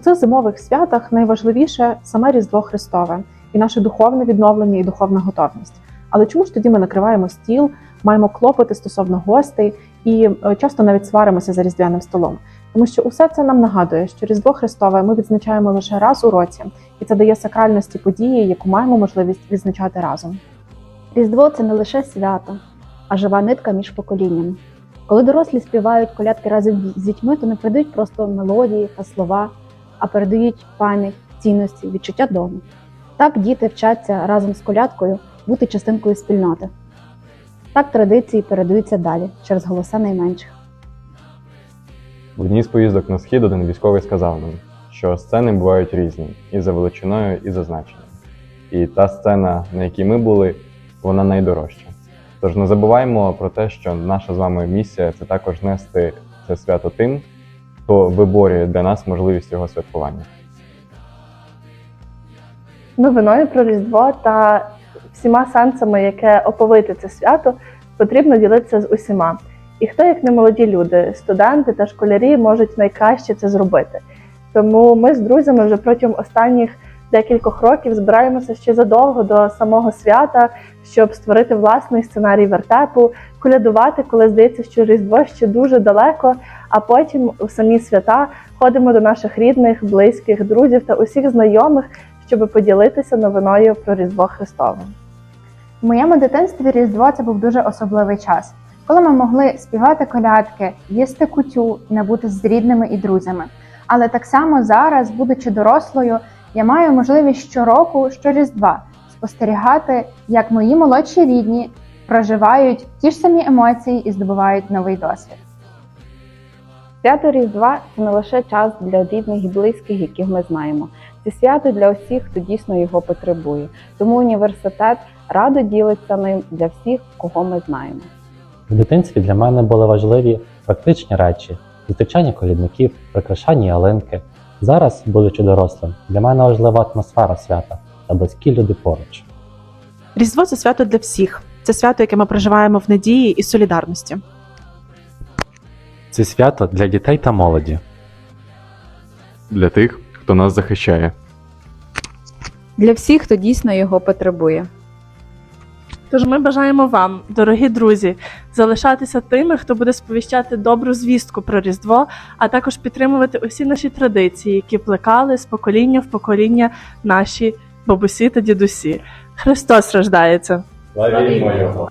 цих зимових святах найважливіше саме Різдво Христове і наше духовне відновлення і духовна готовність. Але чому ж тоді ми накриваємо стіл, маємо клопоти стосовно гостей і е, часто навіть сваримося за різдвяним столом? Тому що усе це нам нагадує, що Різдво Христове ми відзначаємо лише раз у році, і це дає сакральності події, яку маємо можливість відзначати разом. Різдво це не лише свято, а жива нитка між поколіннями. Коли дорослі співають колядки разом з дітьми, то не передають просто мелодії та слова, а передають пам'ять, цінності, відчуття дому. Так діти вчаться разом з колядкою бути частинкою спільноти. Так традиції передаються далі через голоса найменших. В одній з поїздок на схід один військовий сказав нам, що сцени бувають різні і за величиною, і за значенням. І та сцена, на якій ми були, вона найдорожча. Тож не забуваємо про те, що наша з вами місія це також нести це свято тим, хто виборює для нас можливість його святкування. новиною про Різдво та всіма сенсами, яке оповити це свято, потрібно ділитися з усіма. І хто, як не молоді люди, студенти та школярі можуть найкраще це зробити. Тому ми з друзями вже протягом останніх декількох років збираємося ще задовго до самого свята, щоб створити власний сценарій вертепу, колядувати, коли здається, що Різдво ще дуже далеко, а потім у самі свята ходимо до наших рідних, близьких, друзів та усіх знайомих, щоб поділитися новиною про Різдво Христове. В моєму дитинстві Різдво це був дуже особливий час, коли ми могли співати колядки, їсти кутю і не бути з рідними і друзями. Але так само зараз, будучи дорослою, я маю можливість щороку, щоріздва спостерігати, як мої молодші рідні проживають ті ж самі емоції і здобувають новий досвід. Свято Різдва це не лише час для рідних і близьких, яких ми знаємо. Це свято для усіх, хто дійсно його потребує. Тому університет радо ділиться ним для всіх, кого ми знаємо. В дитинстві для мене були важливі практичні речі, зустрічання колідників, прикрашання ялинки. Зараз, будучи дорослим, для мене важлива атмосфера свята та близькі люди поруч. Різдво це свято для всіх. Це свято, яке ми проживаємо в надії і солідарності. Це свято для дітей та молоді. Для тих, хто нас захищає. Для всіх, хто дійсно його потребує. Тож ми бажаємо вам, дорогі друзі, залишатися тими, хто буде сповіщати добру звістку про Різдво, а також підтримувати усі наші традиції, які плекали з покоління в покоління наші бабусі та дідусі. Христос рождається! Славімо його!